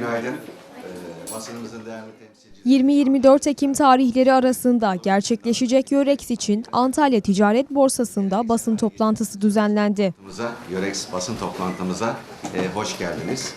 günaydın. Ee, basınımızın değerli temsilcileri. 20-24 Ekim tarihleri arasında gerçekleşecek Yörex için Antalya Ticaret Borsası'nda basın toplantısı düzenlendi. Yorex basın toplantımıza e, hoş geldiniz.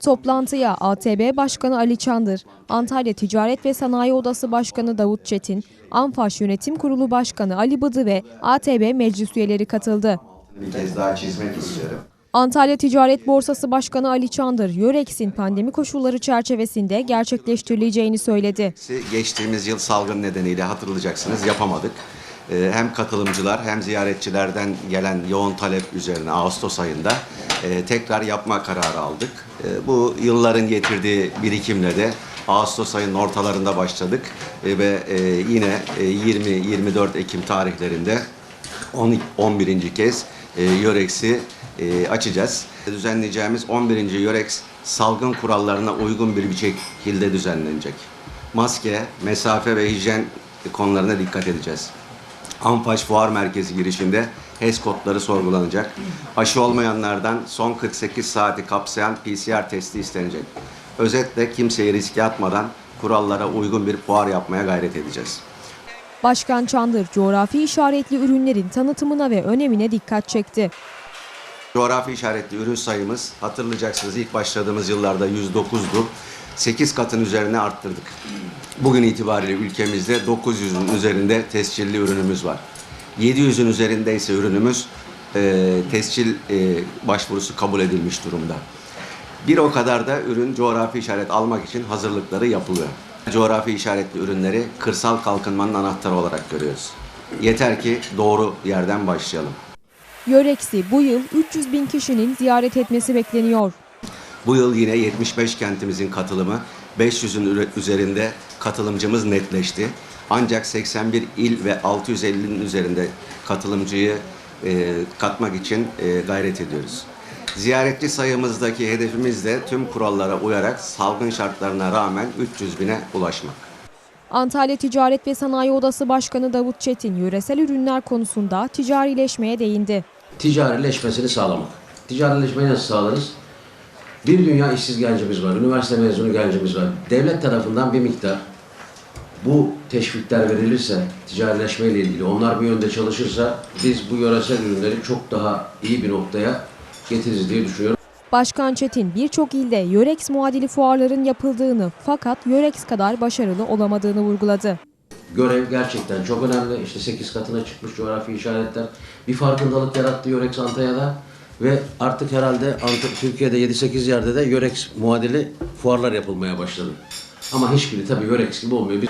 Toplantıya ATB Başkanı Ali Çandır, Antalya Ticaret ve Sanayi Odası Başkanı Davut Çetin, Anfaş Yönetim Kurulu Başkanı Ali Bıdı ve ATB meclis üyeleri katıldı. Bir kez daha çizmek istiyorum. Antalya Ticaret Borsası Başkanı Ali Çandır, Yörex'in pandemi koşulları çerçevesinde gerçekleştirileceğini söyledi. Geçtiğimiz yıl salgın nedeniyle hatırlayacaksınız yapamadık. Ee, Hem katılımcılar hem ziyaretçilerden gelen yoğun talep üzerine Ağustos ayında e, tekrar yapma kararı aldık. E, Bu yılların getirdiği birikimle de Ağustos ayının ortalarında başladık E, ve yine e, 20-24 Ekim tarihlerinde 10 11. kez e, Yörex'i e, açacağız. Düzenleyeceğimiz 11. Yörex salgın kurallarına uygun bir şekilde düzenlenecek. Maske, mesafe ve hijyen konularına dikkat edeceğiz. Anfaş Fuar Merkezi girişinde HES kodları sorgulanacak. Aşı olmayanlardan son 48 saati kapsayan PCR testi istenecek. Özetle kimseyi riske atmadan kurallara uygun bir fuar yapmaya gayret edeceğiz. Başkan Çandır, coğrafi işaretli ürünlerin tanıtımına ve önemine dikkat çekti. Coğrafi işaretli ürün sayımız hatırlayacaksınız ilk başladığımız yıllarda 109'du. 8 katın üzerine arttırdık. Bugün itibariyle ülkemizde 900'ün üzerinde tescilli ürünümüz var. 700'ün üzerinde ise ürünümüz e, tescil e, başvurusu kabul edilmiş durumda. Bir o kadar da ürün coğrafi işaret almak için hazırlıkları yapılıyor. Coğrafi işaretli ürünleri kırsal kalkınmanın anahtarı olarak görüyoruz. Yeter ki doğru yerden başlayalım. Yörex'i bu yıl 300 bin kişinin ziyaret etmesi bekleniyor. Bu yıl yine 75 kentimizin katılımı, 500'ün üzerinde katılımcımız netleşti. Ancak 81 il ve 650'nin üzerinde katılımcıyı e, katmak için e, gayret ediyoruz. Ziyaretçi sayımızdaki hedefimiz de tüm kurallara uyarak salgın şartlarına rağmen 300 bine ulaşmak. Antalya Ticaret ve Sanayi Odası Başkanı Davut Çetin, yöresel ürünler konusunda ticarileşmeye değindi. ticarileşmesini sağlamak. Ticarileşmeyi nasıl sağlarız? Bir dünya işsiz gencimiz var, üniversite mezunu gencimiz var. Devlet tarafından bir miktar bu teşvikler verilirse, ticarileşmeyle ilgili onlar bu yönde çalışırsa biz bu yöresel ürünleri çok daha iyi bir noktaya getiririz diye düşünüyorum. Başkan Çetin birçok ilde Yörex muadili fuarların yapıldığını fakat Yörex kadar başarılı olamadığını vurguladı. Görev gerçekten çok önemli. İşte 8 katına çıkmış coğrafi işaretler. Bir farkındalık yarattı Yorex Antalya'da. Ve artık herhalde Türkiye'de 7-8 yerde de Yorex muadili fuarlar yapılmaya başladı. Ama hiçbiri tabii Yorex gibi olmuyor. Biz